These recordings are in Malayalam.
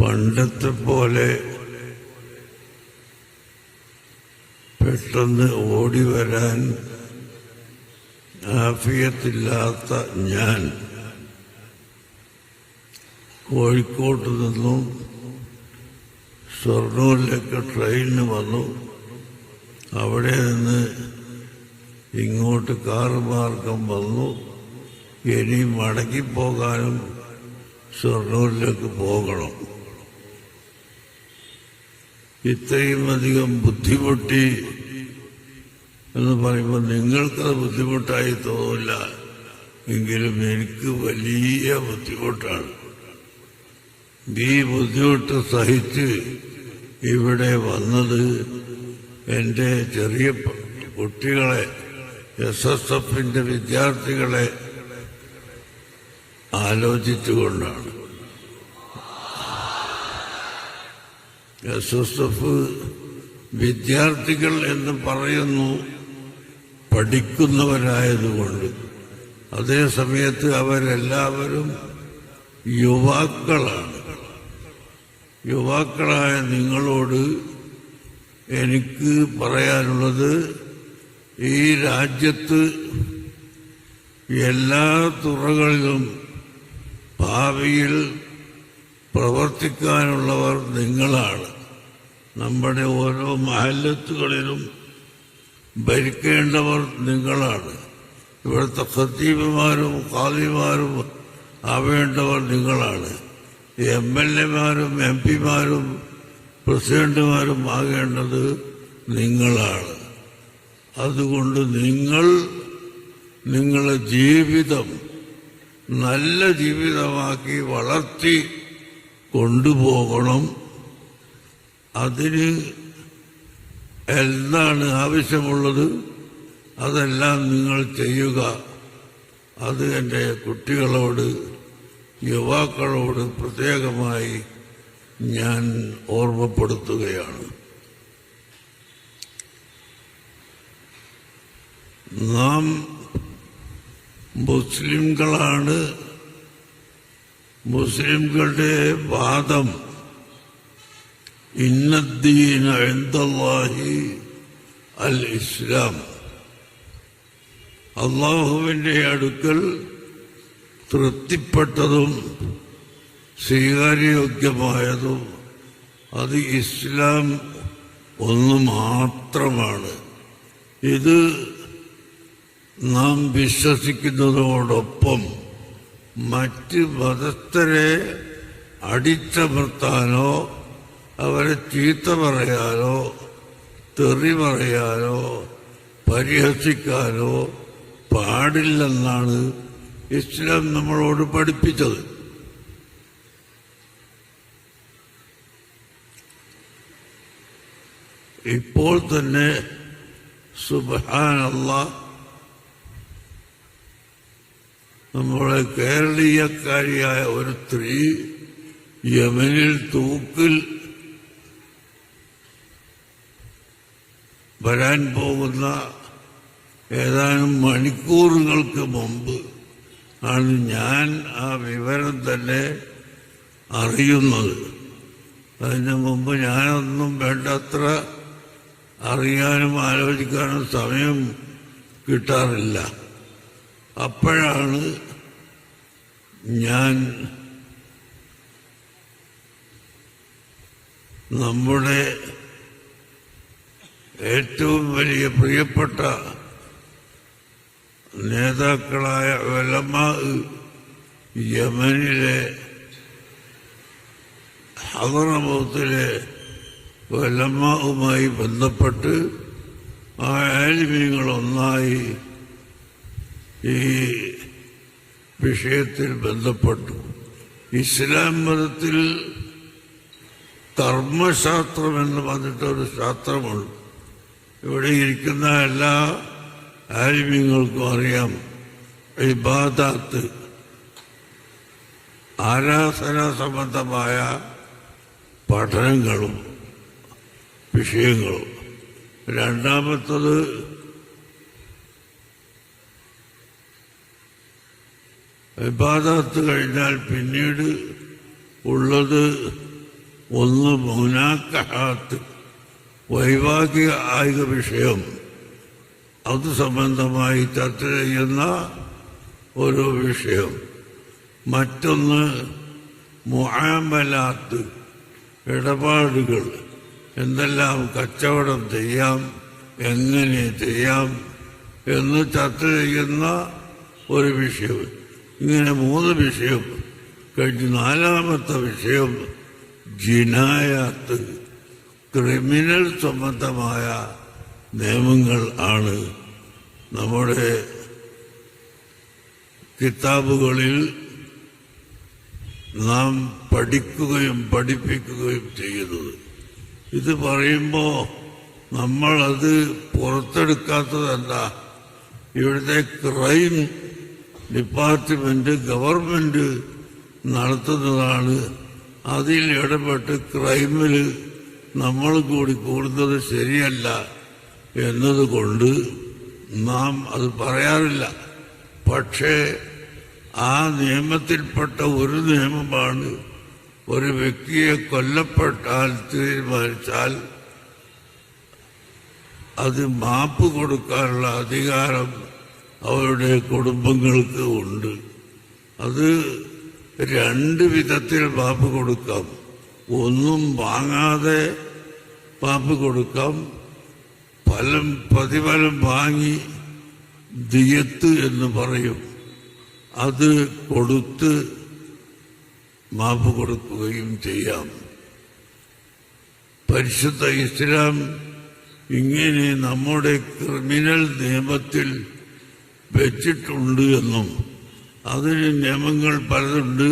പണ്ടത്തെ പോലെ പെട്ടെന്ന് ഓടി വരാൻ ആഫിയത്തില്ലാത്ത ഞാൻ കോഴിക്കോട്ട് നിന്നും സ്വർണൂരിലേക്ക് ട്രെയിനിന് വന്നു. അവിടെ നിന്ന് ഇങ്ങോട്ട് കാറ് മാർഗം വന്നു. ഇനി മടങ്ങിപ്പോകാനും ഷൊർണൂരിലേക്ക് പോകണം. ഇത്രയും അധികം ബുദ്ധിമുട്ടി എന്ന് പറയുമ്പോൾ നിങ്ങൾക്കത് ബുദ്ധിമുട്ടായി തോന്നില്ല. എങ്കിലും എനിക്ക് വലിയ ബുദ്ധിമുട്ടാണ്. ഈ ബുദ്ധിമുട്ട് സഹിച്ച് ഇവിടെ വന്നത് എന്റെ ചെറിയ കുട്ടികളെ എസ് എസ് എഫിന്റെ വിദ്യാർത്ഥികളെ ആലോചിച്ചുകൊണ്ടാണ്. എസ് എസ് എഫ് വിദ്യാർത്ഥികൾ എന്ന് പറയുന്നു പഠിക്കുന്നവരായതുകൊണ്ട്. അതേ സമയത്ത് അവരെല്ലാവരും യുവാക്കളാണ്. യുവാക്കളായ നിങ്ങളോട് എനിക്ക് പറയാനുള്ളത് ഈ രാജ്യത്ത് എല്ലാ തുറകളിലും ഭാവിയിൽ പ്രവർത്തിക്കാനുള്ളവർ നിങ്ങളാണ്. നമ്മുടെ ഓരോ മഹല്ലത്തുകളിലും ഭരിക്കേണ്ടവർ നിങ്ങളാണ്. ഇവിടുത്തെ ഖത്തീബുമാരും ഖാദിമാരും ആവേണ്ടവർ നിങ്ങളാണ്. എം എൽ എമാരും എം പിമാരും പ്രസിഡന്റുമാരും ആകേണ്ടത് നിങ്ങളാണ്. അതുകൊണ്ട് നിങ്ങൾ നിങ്ങളുടെ ജീവിതം നല്ല ജീവിതമാക്കി വളർത്തി കൊണ്ടുപോകണം. അതിന് എന്താണ് ആവശ്യമുള്ളത്? അതെല്ലാം നിങ്ങൾ ചെയ്യുക. അത് എന്റെ കുട്ടികളോട് യുവാക്കളോട് പ്രത്യേകമായി ഞാൻ ഓർമ്മപ്പെടുത്തുകയാണ്. നാം മുസ്ലിംകളാണ്. മുസ്ലിംകളുടെ വാദം ഇന്നദ്ദീൻ എന്തല്ലാഹി അൽ ഇസ്ലാം അള്ളാഹുവിന്റെ അടുക്കൽ തൃപ്തിപ്പെട്ടതും സ്വീകാര്യയോഗ്യമായതും അത് ഇസ്ലാം ഒന്ന് മാത്രമാണ്. ഇത് നാം വിശ്വസിക്കുന്നതോടൊപ്പം മറ്റ് മതസ്ഥരെ അടിച്ചമർത്താനോ അവരെ ചീത്ത പറയാനോ തെറി പറയാനോ പരിഹസിക്കാനോ പാടില്ലെന്നാണ് ഇസ്ലാം നമ്മളോട് പഠിപ്പിച്ചത്. ഇപ്പോൾ തന്നെ സുബാനല്ല നമ്മുടെ കേരളീയക്കാരിയായ ഒരു സ്ത്രീ യമനിൽ തൂക്കിൽ വരാൻ പോകുന്ന ഏതാനും മണിക്കൂറുകൾക്ക് മുമ്പ് ആണ് ഞാൻ ആ വിവരം തന്നെ അറിയുന്നത്. അതിന് മുമ്പ് ഞാനൊന്നും വേണ്ടത്ര അറിയാനും ആലോചിക്കാനും സമയം കിട്ടാറില്ല. അപ്പോഴാണ് ഞാൻ നമ്മുടെ ഏറ്റവും വലിയ പ്രിയപ്പെട്ട നേതാക്കളായ വലമാ യമനിലെ ഹദറമൗത്തിലെ വലമാവുമായി ബന്ധപ്പെട്ട് ആ ആലിമീങ്ങൾ ഒന്നായി ഈ വിഷയത്തിൽ ബന്ധപ്പെട്ടു. ഇസ്ലാം മതത്തിൽ കർമ്മശാസ്ത്രം എന്ന് പറഞ്ഞിട്ടൊരു ശാസ്ത്രമുണ്ട്. ഇവിടെ ഇരിക്കുന്ന എല്ലാ ആലിമ്യങ്ങൾക്കും അറിയാം. ഇബാദാത്ത് ആരാധന സംബന്ധമായ പഠനങ്ങളും വിഷയങ്ങളും. രണ്ടാമത്തത് വിവാദത്ത് കഴിഞ്ഞാൽ പിന്നീട് ഉള്ളത് ഒന്ന് മുനാക്കഹാത്ത് വൈവാഹിക ആയിക വിഷയം. അത് സംബന്ധമായി ചർച്ച ചെയ്യുന്ന ഒരു വിഷയം. മറ്റൊന്ന് മുആമലാത്ത് ഇടപാടുകൾ. എന്തെല്ലാം കച്ചവടം ചെയ്യാം എങ്ങനെ ചെയ്യാം എന്ന് ചർച്ച ചെയ്യുന്ന ഒരു വിഷയം. ഇങ്ങനെ മൂന്ന് വിഷയം. കഴിഞ്ഞ് നാലാമത്തെ വിഷയം ജിനായാത്ത്. ക്രിമിനൽ സംബന്ധമായ നിയമങ്ങൾ ആണ് നമ്മുടെ കിതാബുകളിൽ നാം പഠിക്കുകയും പഠിപ്പിക്കുകയും ചെയ്യുന്നത്. ഇത് പറയുമ്പോൾ നമ്മളത് പുറത്തെടുക്കാത്തതല്ല ഇവിടുത്തെ ക്രൈം ഡിപ്പാർട്ട്മെന്റ് ഗവൺമെന്റ് നടത്തുന്നതാണ്. അതിൽ ഇടപെട്ട് ക്രൈമിൽ നമ്മൾ കൂടി കൂടുന്നത് ശരിയല്ല എന്നതുകൊണ്ട് നാം അത് പറയാറില്ല. പക്ഷേ ആ നിയമത്തിൽപ്പെട്ട ഒരു നിയമമാണ് ഒരു വ്യക്തിയെ കൊല്ലപ്പെട്ടാൽ തീരുമാനിച്ചാൽ അത് മാപ്പ് കൊടുക്കാനുള്ള അധികാരം അവരുടെ കുടുംബങ്ങൾക്ക് ഉണ്ട്. അത് രണ്ട് വിധത്തിൽ പാപ്പ് കൊടുക്കാം. ഒന്നും വാങ്ങാതെ പാപ്പ് കൊടുക്കാം. ഫലം പ്രതിഫലം വാങ്ങി ദിയത്ത് എന്ന് പറയും. അത് കൊടുത്ത് മാപ്പ് കൊടുക്കുകയും ചെയ്യാം. പരിശുദ്ധ ഇസ്ലാം ഇങ്ങനെ നമ്മുടെ ക്രിമിനൽ നിയമത്തിൽ വെച്ചിട്ടുണ്ട് എന്നും അതിന് നിയമങ്ങൾ പലതുണ്ട്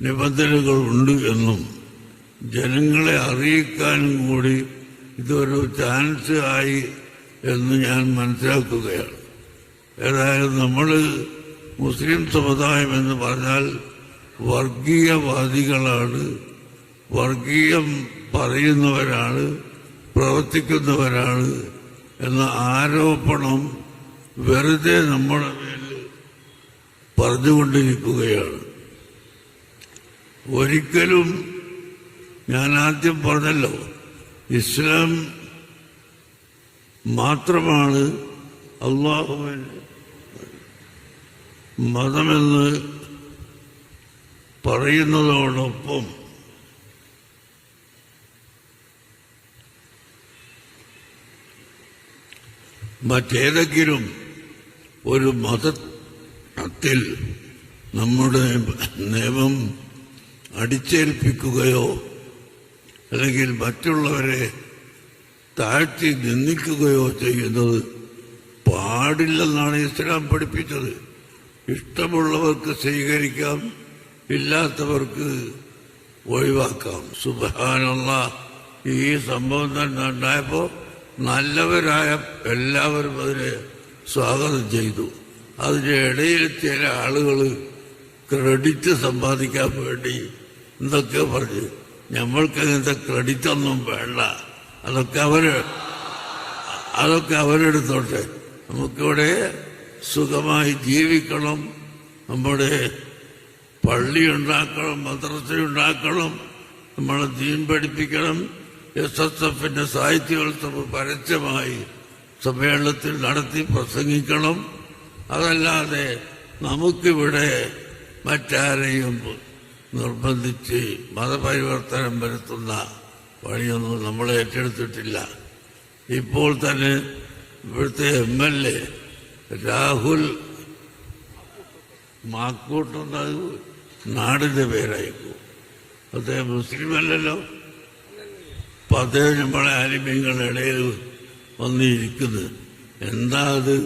നിബന്ധനകളുണ്ട് എന്നും. ജനങ്ങളെ അറിയിക്കാനും കൂടി ഇതൊരു ചാൻസ് ആയി എന്ന് ഞാൻ മനസ്സിലാക്കുകയാണ്. ഏതായാലും നമ്മൾ മുസ്ലിം സമുദായം എന്ന് പറഞ്ഞാൽ വർഗീയവാദികളാണ് വർഗീയം പറയുന്നവരാണ് പ്രവർത്തിക്കുന്നവരാണ് എന്ന ആരോപണം വെറുതെ നമ്മുടെ മേൽ പറഞ്ഞുകൊണ്ടിരിക്കുകയാണ്. ഒരിക്കലും ഞാൻ ആദ്യം പറഞ്ഞല്ലോ ഇസ്ലാം മാത്രമാണ് അള്ളാഹുവിന് മതമെന്ന് പറയുന്നതോടൊപ്പം മറ്റേതെങ്കിലും ഒരു മതത്തിൽ നമ്മുടെ നിയമം അടിച്ചേൽപ്പിക്കുകയോ അല്ലെങ്കിൽ മറ്റുള്ളവരെ താഴ്ത്തി നിന്ദിക്കുകയോ ചെയ്യുന്നത് പാടില്ലെന്നാണ് ഇസ്ലാം പഠിപ്പിച്ചത്. ഇഷ്ടമുള്ളവർക്ക് സ്വീകരിക്കാം ഇല്ലാത്തവർക്ക് ഒഴിവാക്കാം. സുബാനുള്ള ഈ സംഭവം തന്നെ ഉണ്ടായപ്പോൾ നല്ലവരായ എല്ലാവരും അതിനെ സ്വാഗതം ചെയ്തു. അതിന്റെ ഇടയിൽ ചില ആളുകൾ ക്രെഡിറ്റ് സമ്പാദിക്കാൻ വേണ്ടി എന്തൊക്കെ പറഞ്ഞു. നമ്മൾക്ക് അങ്ങനത്തെ ക്രെഡിറ്റ് ഒന്നും വേണ്ട. അതൊക്കെ അവർ അതൊക്കെ അവരെടുത്തോട്ടെ. നമുക്കിവിടെ സുഖമായി ജീവിക്കണം. നമ്മുടെ പള്ളി ഉണ്ടാക്കണം മദ്രസ ഉണ്ടാക്കണം നമ്മളെ ദീൻ പഠിപ്പിക്കണം. എസ് എസ് എഫിന്റെ സാഹിത്യോത്സവം പരസ്യമായി സമ്മേളനത്തിൽ നടത്തി പ്രസംഗിക്കണം. അതല്ലാതെ നമുക്കിവിടെ മറ്റാരെയും നിർബന്ധിച്ച് മതപരിവർത്തനം വരുത്തുന്ന പണിയൊന്നും നമ്മൾ ഏറ്റെടുത്തിട്ടില്ല. ഇപ്പോൾ തന്നെ ഇവിടുത്തെ എം എൽ എ രാഹുൽ മാക്കൂട്ടുന്നത് നാടിന്റെ പേരായിരിക്കും അദ്ദേഹം മുസ്ലിം അല്ലല്ലോ. അപ്പൊ അദ്ദേഹം നമ്മളെ ആലിമ്യങ്ങളുടെ ഇടയിൽ വന്നിരിക്കുന്നത്. എന്താ അത്?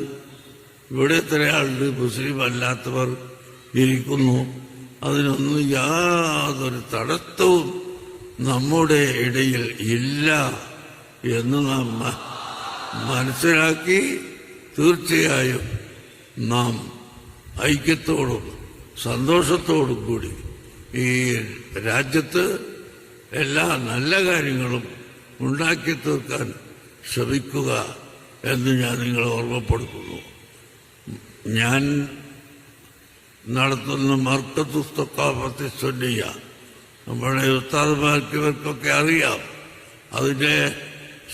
ഇവിടെ എത്ര ആളുണ്ട് മുസ്ലിം അല്ലാത്തവർ ഇരിക്കുന്നു. അതിനൊന്നും യാതൊരു തടസ്സവും നമ്മുടെ ഇടയിൽ ഇല്ല എന്ന് നാം മനസ്സിലാക്കി തീർച്ചയായും നാം ഐക്യത്തോടും സന്തോഷത്തോടും കൂടി ഈ രാജ്യത്ത് എല്ലാ നല്ല കാര്യങ്ങളും ഉണ്ടാക്കി തീർക്കാൻ ശ്രമിക്കുക എന്ന് ഞാൻ നിങ്ങളെ ഓർമ്മപ്പെടുത്തുന്നു. ഞാൻ നടത്തുന്ന മർക്കത്തുസ്തക്കാപത്തി സുന്നിയ നമ്മുടെ ഉസ്താദ്മാർക്ക് ഇവർക്കൊക്കെ അറിയാം. അതിന്റെ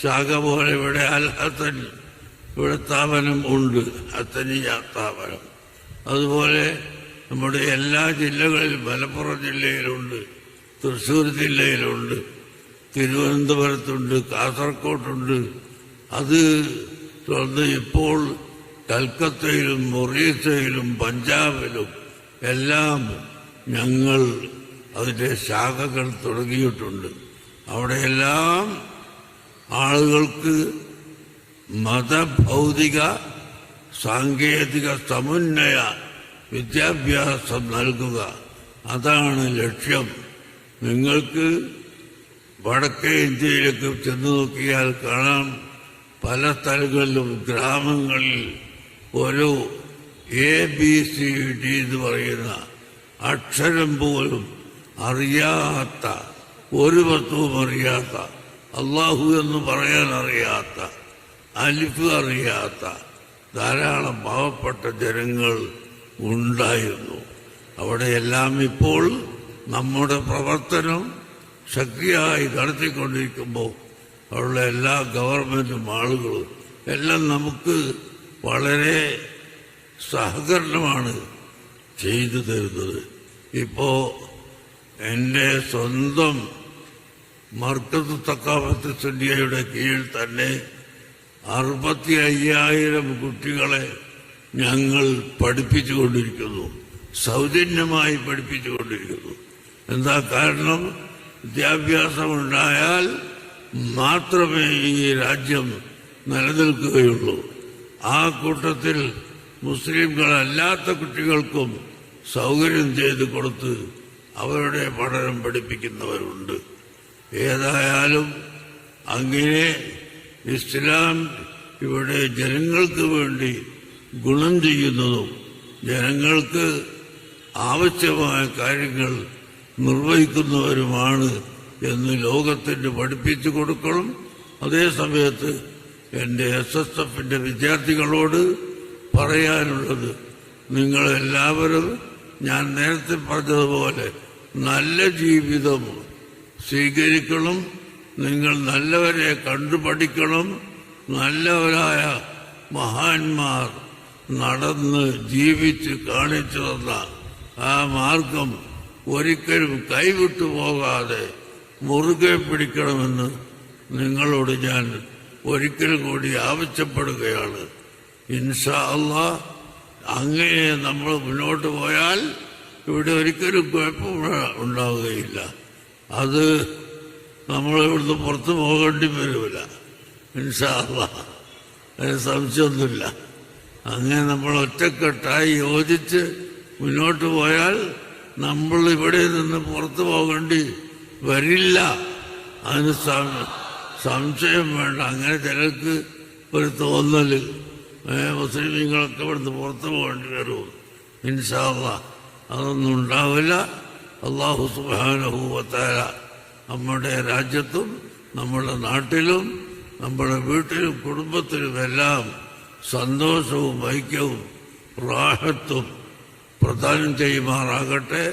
ശാഖ പോലെ ഇവിടെ അൽ ഹസൻ ഇവിടെ സ്ഥാപനം ഉണ്ട് ഹസനിയ സ്ഥാപനം അതുപോലെ നമ്മുടെ എല്ലാ ജില്ലകളിലും മലപ്പുറം ജില്ലയിലുണ്ട് തൃശ്ശൂർ ജില്ലയിലുണ്ട് തിരുവനന്തപുരത്തുണ്ട് കാസർഗോഡുണ്ട് അത് തുടർന്ന് ഇപ്പോൾ കൽക്കത്തയിലും മൊറീസയിലും പഞ്ചാബിലും എല്ലാം ഞങ്ങൾ അതിന്റെ ശാഖകൾ തുടങ്ങിയിട്ടുണ്ട്. അവിടെയെല്ലാം ആളുകൾക്ക് മതഭൗതിക സാങ്കേതിക സമന്വയ വിദ്യാഭ്യാസം നൽകുക. അതാണ് ലക്ഷ്യം. നിങ്ങൾക്ക് വടക്കേ ഇന്ത്യയിലൊക്കെ ചെന്നു നോക്കിയാൽ കാണാം പല സ്ഥലങ്ങളിലും ഗ്രാമങ്ങളിൽ ഒരു എ ബി സി ഡി എന്ന് പറയുന്ന അക്ഷരം പോലും അറിയാത്ത ഒരു വസ്തുവും അറിയാത്ത അള്ളാഹു എന്ന് പറയാൻ അറിയാത്ത അലിഫ് അറിയാത്ത ധാരാളം പാവപ്പെട്ട ജനങ്ങൾ ഉണ്ടായിരുന്നു. അവിടെയെല്ലാം ഇപ്പോൾ നമ്മുടെ പ്രവർത്തനം ശക്തിയായി നടത്തിക്കൊണ്ടിരിക്കുമ്പോൾ അവിടെയുള്ള എല്ലാ ഗവൺമെന്റും ആളുകളും എല്ലാം നമുക്ക് വളരെ സഹകരണമാണ് ചെയ്തു തരുന്നത്. ഇപ്പോൾ എന്റെ സ്വന്തം മർക്കത്ത് തക്കാമത്ത് സുന്യയുടെ കീഴിൽ തന്നെ അറുപത്തി അയ്യായിരം കുട്ടികളെ ഞങ്ങൾ പഠിപ്പിച്ചുകൊണ്ടിരിക്കുന്നു. സൗജന്യമായി പഠിപ്പിച്ചുകൊണ്ടിരിക്കുന്നു. എന്താ കാരണം? വിദ്യാഭ്യാസം ഉണ്ടായാൽ മാത്രമേ ഈ രാജ്യം നിലനിൽക്കുകയുള്ളൂ. ആ കൂട്ടത്തിൽ മുസ്ലിംകളല്ലാത്ത കുട്ടികൾക്കും സൗകര്യം ചെയ്തു കൊടുത്ത് അവരുടെ പഠനം പഠിപ്പിക്കുന്നവരുണ്ട്. ഏതായാലും അങ്ങനെ ഇസ്ലാം ഇവിടെ ജനങ്ങൾക്ക് വേണ്ടി ഗുണം ചെയ്യുന്നതും ജനങ്ങൾക്ക് ആവശ്യമായ കാര്യങ്ങൾ നിർവഹിക്കുന്നവരുമാണ് എന്ന് ലോകത്തിന് പഠിപ്പിച്ചു കൊടുക്കണം. അതേ സമയത്ത് എന്റെ എസ് എസ് എഫിന്റെ വിദ്യാർത്ഥികളോട് പറയാനുള്ളത് നിങ്ങളെല്ലാവരും ഞാൻ നേരത്തെ പറഞ്ഞതുപോലെ നല്ല ജീവിതം സ്വീകരിക്കണം നിങ്ങൾ നല്ലവരെ കണ്ടുപഠിക്കണം നല്ലവരായ മഹാന്മാർ നടന്ന് ജീവിച്ച് കാണിച്ചു തന്ന ആ മാർഗം ഒരിക്കലും കൈവിട്ടു പോകാതെ മുറുകെ പിടിക്കണമെന്ന് നിങ്ങളോട് ഞാൻ ഒരിക്കൽ കൂടി ആവശ്യപ്പെടുകയാണ്. ഇൻഷാ അള്ളാ അങ്ങനെ നമ്മൾ മുന്നോട്ട് പോയാൽ ഇവിടെ ഒരിക്കലും കുഴപ്പം ഉണ്ടാവുകയില്ല. അത് നമ്മൾ ഇവിടുന്ന് പുറത്തു പോകേണ്ടി വരില്ല ഇൻഷാ അള്ളാ അതിന് സംശയമൊന്നുമില്ല. അങ്ങനെ നമ്മൾ ഒറ്റക്കെട്ടായി യോജിച്ച് മുന്നോട്ട് പോയാൽ നമ്മൾ ഇവിടെ നിന്ന് പുറത്തു പോകേണ്ടി വരില്ല. അതിന് സംശയം വേണ്ട. അങ്ങനെ ചിലർക്ക് ഒരു തോന്നൽ മുസ്ലിമീങ്ങളൊക്കെ ഇവിടുന്ന് പുറത്തു പോകേണ്ടി വരുമോ ഇൻഷാല്ല അതൊന്നും ഉണ്ടാവില്ല. അള്ളാഹു സുബാനഹൂവത്താര നമ്മുടെ രാജ്യത്തും നമ്മുടെ നാട്ടിലും നമ്മുടെ വീട്ടിലും കുടുംബത്തിലും എല്ലാം സന്തോഷവും ഐക്യവും റാഹത്തും പ്രദാനം ചെയ്യുമാറാകട്ടെ.